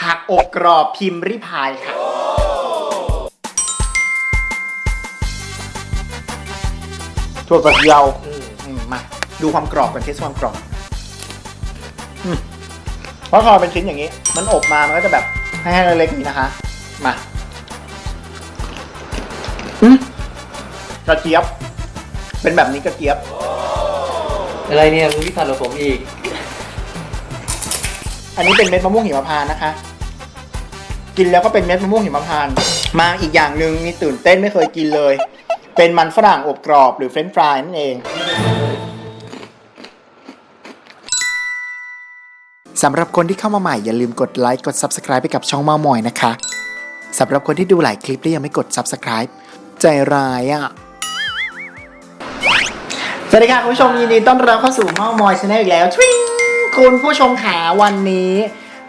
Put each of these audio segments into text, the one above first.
ผักอบกรอบพิมพ์ริพายค่ะ ถั่วฝักยาวอืมมา ดูความกรอบกันเทสความกรอบอืมเพราะพอเป็นชิ้นอย่างนี้ มันอบมา มันก็จะแบบแห้งๆเล็กๆอย่างนี้นะคะ มาอืมกระเจี๊ยบ เป็นแบบนี้กระเจี๊ยบ อะไรเนี่ยมึงพี่ผัดกับผมอีก อันนี้เป็นเม็ดมะม่วงหิมพานต์นะคะ กินแล้วก็เป็นเม็ดมะม่วงหิมพานต์มาอีกอย่างหนึ่งนี่ตื่นเต้นไม่เคยกินเลย เป็นมันฝรั่งอบกรอบหรือเฟรนช์ฟรายนั่นเองสำหรับคนที่เข้ามาใหม่อย่าลืมกดไลค์กด Subscribe ไปกับช่องเมามอยนะคะสำหรับคนที่ดูหลายคลิปแล้วยังไม่กด Subscribe ใจร้ายอะสวัสดีค่ะคุณผู้ชมยินดีต้อนรับเข้าสู่เมามอยชาแนลอีกแล้วทวิงคุณผู้ชมขาวันนี้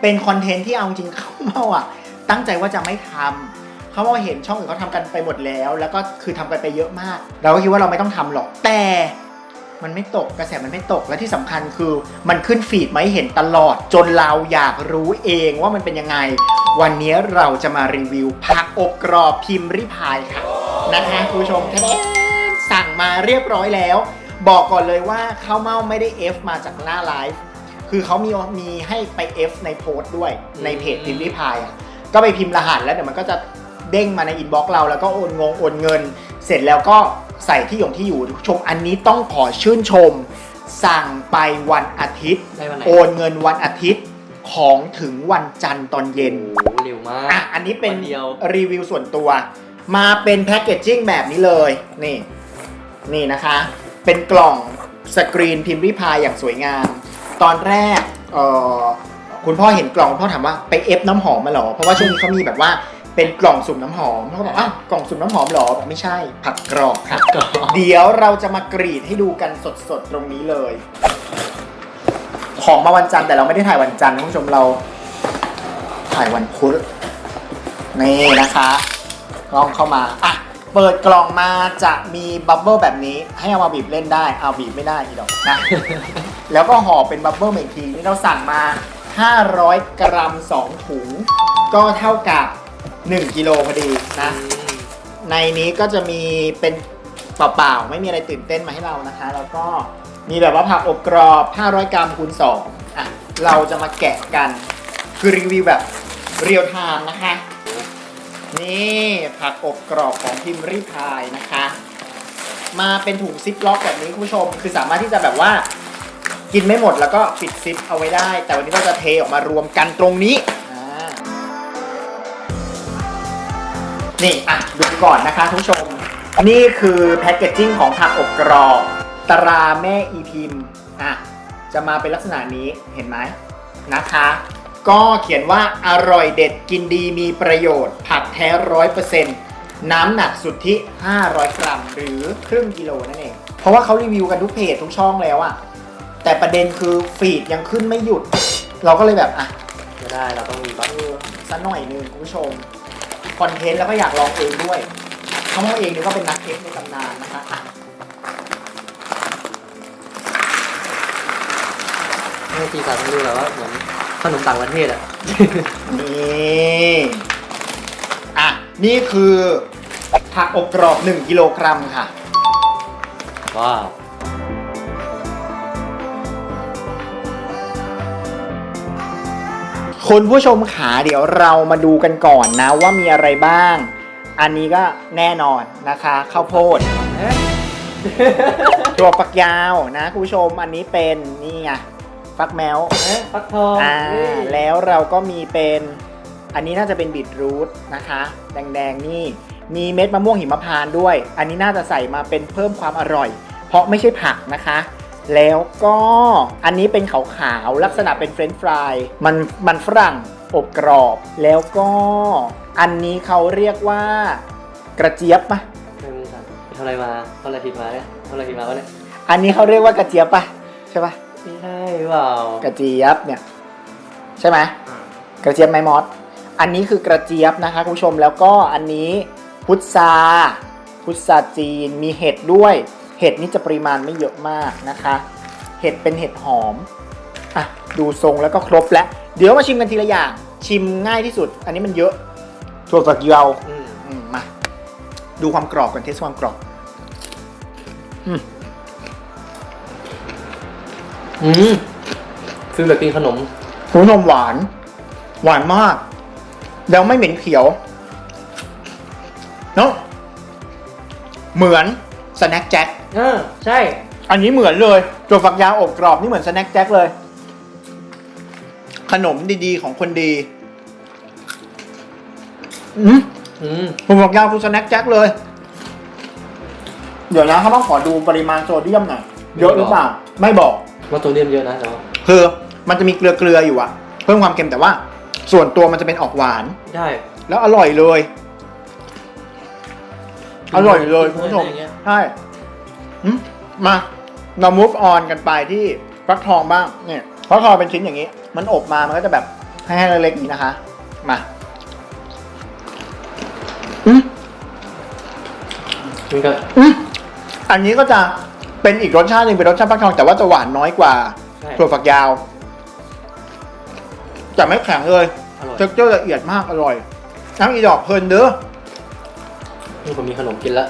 เป็นคอนเทนต์ที่เอาจริงเข้าเมาอะ ตั้งใจว่าจะไม่ทำเขามาเห็นช่องอื่นเขาทำกันไปหมดแล้ว แล้วก็คือทำกันไปเยอะมาก เราก็คิดว่าเราไม่ต้องทำหรอกแต่มันไม่ตกกระแสมันไม่ตกและที่สำคัญคือ มันขึ้นฟีดมาให้เห็นตลอด จนเราอยากรู้เองว่ามันเป็นยังไง วันนี้เราจะมารีวิวผักอบกรอบพิมพ์ริพายค่ะนะคะคุณผู้ชมทะเดสั่งมาเรียบร้อยแล้ว บอกก่อนเลยว่าข้าวเม่าไม่ได้ F มาจากหน้าไลฟ์คือเขามีมีให้ไป F ในโพสต์ด้วยในเพจพิมพ์ริพายอะ ก็ไปพิมพ์รหัสแล้วเดี๋ยวมันก็จะเด้งมาในอินบ็อกซ์เราแล้วก็โอนงงโอนเงิน เสร็จแล้วก็ใส่ที่อยู่ที่อยู่ชมอันนี้ต้องขอชื่นชม สั่งไปวันอาทิตย์ ได้วันไหนโอนเงินวันอาทิตย์ของถึงวันจันทร์ตอนเย็น โอ้โหเร็วมาก อะ อันนี้เป็นวันเดียว รีวิวส่วนตัว มาเป็นแพ็กเกจจิ้งแบบนี้เลย นี่ นี่นะคะ เป็นกล่องสกรีนพิมพ์ริพายอย่างสวยงาม ตอนแรกเอ่อ คุณพ่อเห็นกล่องคุณพ่อถามว่าไปเอฟน้ำหอมมาเหรอ เพราะว่าช่วงนี้เขามีแบบว่าเป็นกล่องสุ่มน้ำหอมเขาบอกอ้าวกล่องสุ่มน้ำหอมเหรอบอกไม่ใช่ ผักกรอบค่ะกรอบเดี๋ยวเราจะมากรีดให้ดูกันสดๆตรงนี้เลย ของมาวันจันทร์แต่เราไม่ได้ถ่ายวันจันทร์นะคุณผู้ชมเรา ถ่ายวันพุธนี่นะคะกล้องเข้ามาอะเปิดกล่องมาจะมีบับเบิลแบบนี้ ให้เอามาบีบเล่นได้เอาบีบไม่ได้อีดอกนะ แล้วก็ห่อเป็นบับเบิลมาอีกทีนี่เราสั่งมา 500 กรัม 2 ถุง ก็เท่ากับ 1 กิโลพอดีนะ ในนี้ก็จะมีเป็นเปล่าๆ ไม่มีอะไรตื่นเต้นมาให้เรานะคะ แล้วก็มีแบบว่าผักอบกรอบ 500 กรัมคูณ2อะ เราจะมาแกะกัน คือรีวิวแบบเรียลไทม์นะคะ นี่ผักอบกรอบของพิมพ์รีพายนะคะ มาเป็นถุงซิปล็อกแบบนี้คุณผู้ชม คือสามารถที่จะแบบว่า กินไม่หมดแล้วก็ปิดซิปเอาไว้ได้ แต่วันนี้เราจะเทออกมารวมกันตรงนี้อ่านี่อะดูก่อนนะคะทุกผู้ชม นี่คือแพคเกจจิ้งของผักอบกรอบตราแม่อีพิมพ์อะจะมาเป็นลักษณะนี้เห็นไหมนะคะ ก็เขียนว่าอร่อยเด็ดกินดีมีประโยชน์ ผักแท้ร้อยเปอร์เซ็นต์น้ำหนักสุทธิ 500 กรัม หรือครึ่งกิโลนั่นเอง เพราะว่าเขารีวิวกันทุกเพจทุกช่องแล้วอะ แต่ประเด็นคือฟีดยังขึ้นไม่หยุด เราก็เลยแบบอะไม่ได้เราต้องมีบัตรเออสักหน่อยหนึงคุณผู้ชมคอนเทนต์แล้วก็อยากลองเองด้วยเขาเองนี่ก็เป็นนักเอฟในตำนานนะคะอะให้ตีสามดูแบบว่าเหมือนขนมต่างประเทศอะ นี่อะนี่คือผักอบกรอบ 1 กิโลกรัมค่ะ ว้าว คุณผู้ชมขาเดี๋ยวเรามาดูกันก่อนนะว่ามีอะไรบ้าง อันนี้ก็แน่นอนนะคะข้าวโพดถั่วฝักยาวนะคุณผู้ชมอันนี้เป็นนี่ไงฟักแมวเอ๊ะฟักทองอ่านี่แล้วเราก็มีเป็นอันนี้น่าจะเป็นบีทรูทนะคะ แดงๆนี่มีเม็ดมะม่วงหิมพานต์ด้วย อันนี้น่าจะใส่มาเป็นเพิ่มความอร่อย เพราะไม่ใช่ผักนะคะ แล้วก็อันนี้เป็นขาวๆลักษณะเป็นเฟรนช์ฟรายมันมันฝรั่งอบกรอบ แล้วก็อันนี้เขาเรียกว่ากระเจี๊ยบปะไม่รู้สักทำอะไรมาทำอะไรผิดมาเนี่ยทำอะไรผิดมาวะเนี่ยอันนี้เขาเรียกว่ากระเจี๊ยบปะใช่ปะไม่ใช่หรือเปล่ากระเจี๊ยบเนี่ยใช่ไหมกระเจี๊ยบไม้มอสอันนี้คือกระเจี๊ยบนะคะคุณผู้ชมแล้วก็อันนี้พุทราพุทราจีนมีเห็ดด้วย เห็ดนี่จะปริมาณไม่เยอะมากนะคะ เห็ดเป็นเห็ดหอมอะดูทรงแล้วก็ครบแล้ว เดี๋ยวมาชิมกันทีละอย่าง ชิมง่ายที่สุด อันนี้มันเยอะถั่วฝักยาวอืมอืมมา ดูความกรอบกันเทสความกรอบอืมอืมฟีลแบบกินขนมหูนมหวาน หวานมาก แล้วไม่เหม็นเขียวเนาะเหมือนสแน็คแจ็ค เออใช่ อันนี้เหมือนเลยถั่วฝักยาวอบกรอบนี่เหมือนสแน็คแจ็คเลย ขนมดีๆ ของคนดีอืมอืมถั่วฝักยาวคือสแน็คแจ็คเลย เดี๋ยวนะเขาต้องขอดูปริมาณโซเดียมหน่อยเยอะหรือเปล่า ไม่บอก ว่าโซเดียมเยอะนะแต่ว่าคือมันจะมีเกลือเกลือๆอยู่อะเพิ่มความเค็มแต่ว่า ส่วนตัวมันจะเป็นออกหวาน ได้แล้วอร่อยเลย อร่อยเลยคุณผู้ชมอย่างเงี้ยใช่ อืมมาเรา move on กันไปที่ฟักทองบ้างเนี่ยฟักทองเป็นชิ้นอย่างนี้ มันอบมามันก็จะแบบให้ๆเล็กๆนี้นะคะ มาอืมมันก็อืมอันนี้ก็จะเป็นอีกรสชาติหนึ่งเป็นรสชาติฟักทองแต่ว่าจะหวานน้อยกว่าใช่ถั่วฝักยาวแต่ไม่แข็งเลยอร่อยเท็กเจอร์ละเอียดมากอร่อยน้ำอีดอกเพลินเด้อนี่ผมมีขนมกินแล้ว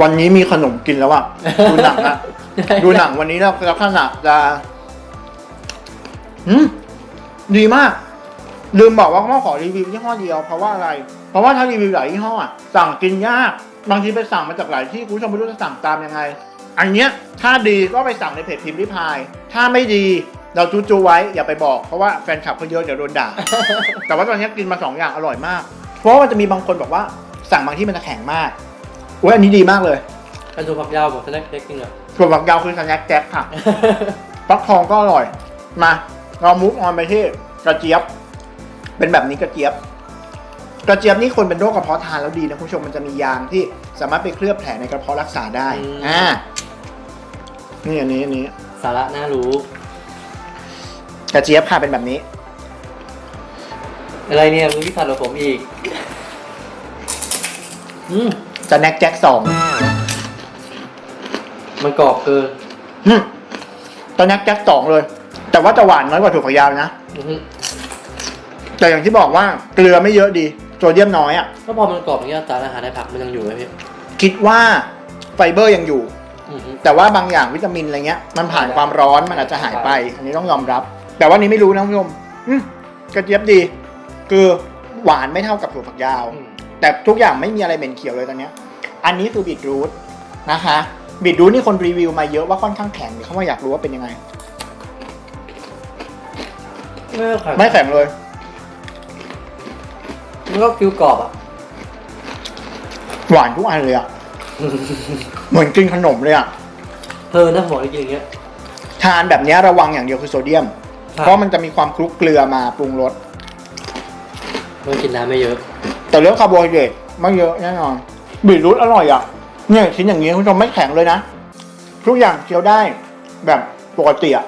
วันนี้มีขนมกินแล้วอะดูหนังอะดูหนังวันนี้แล้วลักษณะจะอืมดีมาก ลืมบอกว่าเขาขอรีวิวยี่ห้อเดียวเพราะว่าอะไร เพราะว่าถ้ารีวิวหลายยี่ห้ออะสั่งกินยาก บางทีไปสั่งมาจากหลายที่คุณผู้ชมไม่รู้จะสั่งตามยังไง อันเนี้ย ถ้าดีก็ไปสั่งในเพจพิมพ์ริพาย ถ้าไม่ดีเราจูจูๆไว้อย่าไปบอกเพราะว่าแฟนคลับเขาเยอะเดี๋ยวโดนด่า แต่ว่าตอนนี้กินมาสองอย่างอร่อยมาก เพราะว่ามันจะมีบางคนบอกว่าสั่งบางที่มันจะแข็งมาก โอ้ยอันนี้ดีมากเลยกระดูกผักยาวบอกสแน็คเล็กจริงเหรอส่วนฝักยาวคือสแน็คแจ็คค่ะ ฟักทองก็อร่อย มาเรามูฟออนไปที่กระเจี๊ยบ เป็นแบบนี้กระเจี๊ยบ กระเจี๊ยบนี่คนเป็นโรคกระเพาะทานแล้วดีนะคุณผู้ชมมันจะมียางที่สามารถไปเคลือบแผลในกระเพาะรักษาได้อ่านี่อันนี้อันนี้ สาระน่ารู้ กระเจี๊ยบค่ะเป็นแบบนี้ อะไรเนี่ยมึงที่สั่นกับผมอีก อืม สแน็คแจ็คสองมันกรอบเกินอืมสแน็คแจ็คสองเลย แต่ว่าจะหวานน้อยกว่าถั่วฝักยาวนะ อือฮึแต่อย่างที่บอกว่าเกลือไม่เยอะดีโซเดียมน้อยอะก็พอมันกรอบอย่างเงี้ยสารอาหารในผักมันยังอยู่ไหมพี่คิดว่าไฟเบอร์ยังอยู่ อือฮึแต่ว่าบางอย่างวิตามินอะไรเงี้ย มันผ่านความร้อนมันอาจจะหายไป อันนี้ต้องยอมรับ แต่ว่านี้ไม่รู้นะคุณผู้ชมอืมกระเจี๊ยบดี คือหวานไม่เท่ากับถั่วฝักยาว อืม แต่ทุกอย่างไม่มีอะไรเหม็นเขียวเลยตอนเนี้ยอันนี้คือบีทรูทนะคะบีทรูทนี่คนรีวิวมาเยอะว่าค่อนข้างแข็งเขาว่าอยากรู้ว่าเป็นยังไง ไม่ก็แข็งไม่แข็งเลย มันก็ฟิวกรอบอะ หวานทุกอันเลยอะเหมือนกินขนมเลยอะเพลินนะหมอได้กินอย่างเงี้ย ทานแบบเนี้ยระวังอย่างเดียวคือโซเดียมครับเพราะมันจะมีความคลุกเกลือมาปรุงรสมันกินน้ำไม่เยอะ แต่เรื่องคาร์โบไฮเดรตไม่เยอะแน่นอนบีทรูทอร่อยอะเนี่ยชิ้นอย่างนี้คุณผู้ชมไม่แข็งเลยนะ ทุกอย่างเคี้ยวได้แบบปกติอะ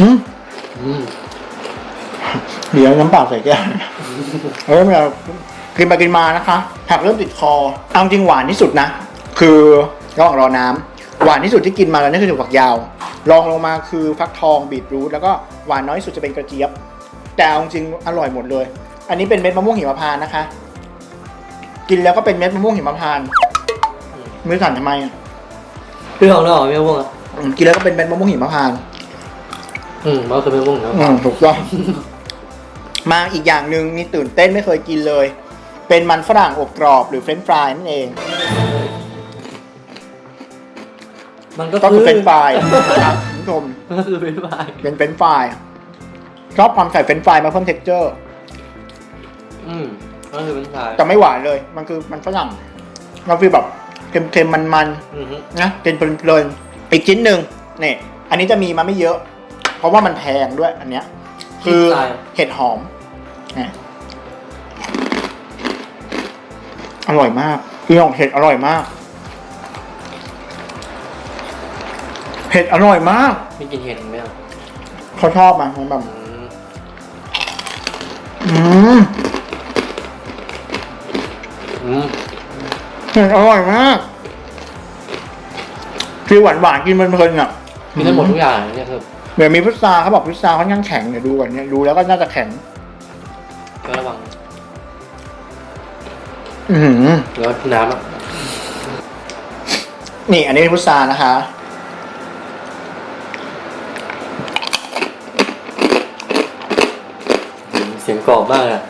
อืมอืมเดี๋ยวน้ำเปล่าใส่แก้วเฮ้ยไม่เอากินไปกินมานะคะผักเริ่มติดคอ เอาจริงหวานที่สุดนะ คือระหว่างรอน้ำหวานที่สุดที่กินมาแล้วนี่คือถั่วฝักยาว รองลงมาคือฟักทองบีทรูทแล้วก็หวานน้อยที่สุดจะเป็นกระเจี๊ยบ แต่เอาจริงอร่อยหมดเลย อันนี้เป็นเม็ดมะม่วงหิมพานต์นะคะ กินแล้วก็เป็นเม็ดมะม่วงหิมพานต์มือสั่นทำไมอะพี่ของเราเหรอไม่ม่วงอะอืมกินแล้วก็เป็นเม็ดมะม่วงหิมพานต์ อืมมันก็คือไม่ม่วงแล้วอืมถูกต้อง มาอีกอย่างหนึ่งนี่ตื่นเต้นไม่เคยกินเลย เป็นมันฝรั่งอบกรอบหรือเฟรนช์ฟรายนั่นเอง มันก็ก็คืคืออเฟรนช์ฟรายนะครับคุณผู้ชมมันก็คือเป็นปลายเป็นเฟรนช์ฟรายชอบความใส่เฟรนช์ฟรายมาเพิ่มเท็กเจอร์ อืมมันก็คือเป็นปลายแต่ไม่หวานเลย มันคือมันฝรั่งมันคือแบบเค็มๆมันอือฮึๆนะเป็นเพลินๆอีกชิ้นหนึ่งเนี่ยอันนี้จะมีมาไม่เยอะ เพราะว่ามันแพงด้วยอันเนี้ย คือเห็ดหอมเนี่ยอร่อยมากคือของเห็ดอร่อยมาก เห็ดอร่อยมากมีกินเห็ดไหมอะเขาชอบมามันแบบ อืมอืมอืมเห็ดอร่อยมากจฟีลหวานหวานๆกินเพลินๆอะกินได้หมดทุกอย่างเนี่ยคือเหมือนมีพุทราเขาบอกพุทราค่อนข้างแข็งเดี๋ยวดูก่อนเนี่ยดูแล้วก็น่าจะแข็ง ก็ระวังอือหือ แล้วน้ำอะนี่อันนี้พุทรานะคะ เสียงกรอบมากอะ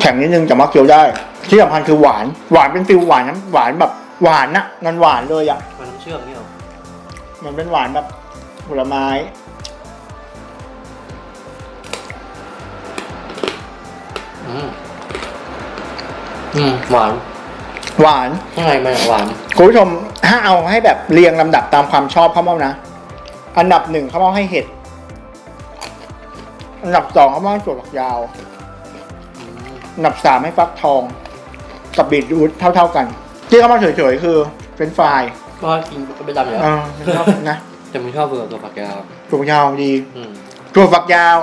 แข็งนิดนึงแต่ว่าเคี้ยวได้ ที่สำคัญคือหวาน หวานเป็นฟิลหวานน้ำหวานแบบหวานนะงานหวานเลยอะมันน้ำเชื่อมเนี่ยหรอมันเป็นหวานแบบผลไม้อืมอืมหวานหวานข้างในมันหวานคุณผู้ชมถ้าเอาให้แบบเรียงลำดับตามความชอบข้าวเม่านะ อันดับหนึ่งข้าวเม่าให้เห็ด อันดับสองข้าวเม่าให้ถั่วฝักยาวอืมอันดับสามให้ฟักทอง กับบีทรูทเท่า ๆกัน ที่ข้าวเม่าเฉยๆคือเป็นไฟรายก็กินก็ไม่ดำอยู่เอแล้วอไม่ชอบนะแต่ไม่ชอบเบื่อตัวผักยาวถั่วฝักยาวดีอืมถั่วฝักยาว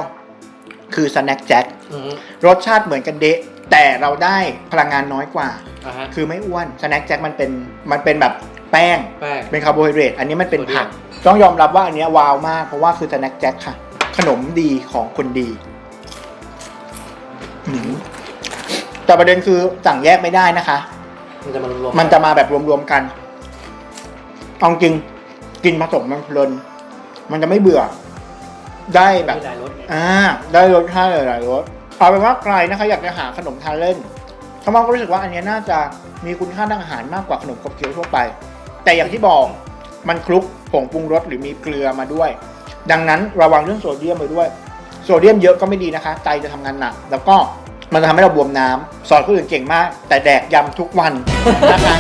คือสแน็คแจ็คอืมรสชาติเหมือนกันเดะ แต่เราได้พลังงานน้อยกว่า อะฮะคือไม่อ้วนสแน็คแจ็คมันเป็นมันเป็นแบบแป้ง แป้ง เป็นคาร์โบไฮเดรตอันนี้มันเป็นโซเดียมผัก ต้องยอมรับว่าอันเนี้ยว้าวมากเพราะว่าคือสแน็คแจ็คค่ะ ขนมดีของคนดีอืมแต่ประเด็นคือสั่งแยกไม่ได้นะคะ มันจะมารวมๆมันจะมาแบบรวมๆกันเอาจริงกินผสมมันเพลิน มันจะไม่เบื่อ ได้แบบ มีหลายรสไงอ่าได้รสชาติหลายๆรสเอาเป็นว่าใครนะคะ อยากจะหาขนมทานเล่นเขามาก็รู้สึกว่าอันเนี้ยน่าจะมีคุณค่าทางอาหารมากกว่าขนมขบเคี้ยวทั่วไป แต่อย่างที่บอกมันคลุกผงปรุงรสหรือมีเกลือมาด้วย ดังนั้นระวังเรื่องโซเดียมไปด้วย โซเดียมเยอะก็ไม่ดีนะคะ ไตจะทำงานหนัก แล้วก็มันจะทำให้เราบวมน้ำสอนคนอื่นเก่งมาก แต่แดกยำทุกวันนะคะ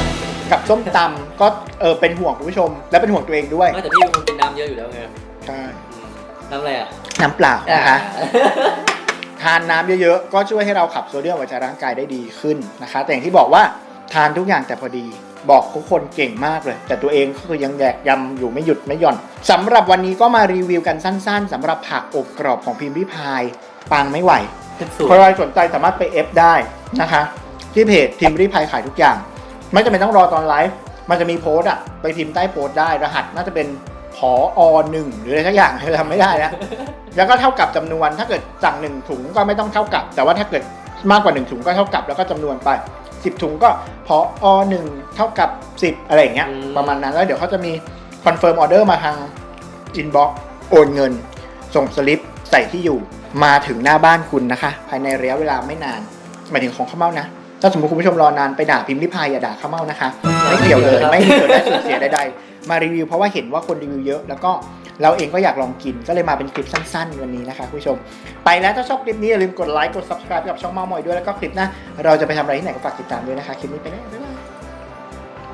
กับส้มตำก็เออเป็นห่วงคุณผู้ชม และเป็นห่วงตัวเองด้วยไม่แต่พี่เป็นคนกินน้ำเยอะอยู่แล้วไงใช่อืมน้ำอะไรอะน้ำเปล่านะคะทานน้ำเยอะๆ ก็ช่วยให้เราขับโซเดียมออกจากร่างกายได้ดีขึ้นนะคะ แต่อย่างที่บอกว่าทานทุกอย่างแต่พอดี บอกทุกคนเก่งมากเลย แต่ตัวเองก็คือยังแดกยำอยู่ไม่หยุดไม่หย่อนสำหรับวันนี้ก็มารีวิวกันสั้นๆสำหรับผักอบกรอบของพิมพ์ริพายปังไม่ไหวเป็นสูตรใครสนใจสามารถไปเอฟได้นะคะ ที่เพจพิมพ์ริพายขายทุกอย่าง ไม่จำเป็นต้องรอตอนไลฟ์มันจะมีโพสต์อะไปพิมพ์ใต้โพสต์ได้รหัสน่าจะเป็นผอหนึ่งหรืออะไรสักอย่างทำไม่ได้นะแล้วก็เท่ากับจำนวนถ้าเกิดสั่งหนึ่งถุงก็ไม่ต้องเท่ากับ แต่ว่าถ้าเกิดมากกว่าหนึ่งถุงก็เท่ากับแล้วก็จำนวนไป สิบถุงก็พออหนึ่งเท่ากับสิบอะไรอย่างเงี้ยอืม ประมาณนั้นแล้วเดี๋ยวเขาจะมีคอนเฟิร์มออเดอร์มาทางอินบ็อกโอนเงิน ส่งสลิปใส่ที่อยู่มาถึงหน้าบ้านคุณนะคะ ภายในระยะเวลาไม่นานหมายถึงของข้าวเม่านะถ้าสมมติคุณผู้ชมรอนานไปด่าพิมพ์ริพายอย่าด่าข้าวเม่านะคะ ไม่เกี่ยวเลยไม่มีส่วนได้ส่วนเสียใดๆมารีวิวเพราะว่าเห็นว่าคนรีวิวเยอะ แล้วก็ เราเองก็อยากลองกินก็เลยมาเป็นคลิปสั้นๆ วันนี้นะคะคุณผู้ชม ไปแล้วถ้าชอบคลิปนี้อย่าลืมกดไลค์กด subscribe กับช่องเมามอยด้วยแล้วก็คลิปหน้าเราจะไปทำอะไรที่ไหนก็ฝากติดตามด้วยนะคะคลิปนี้ไปแล้ว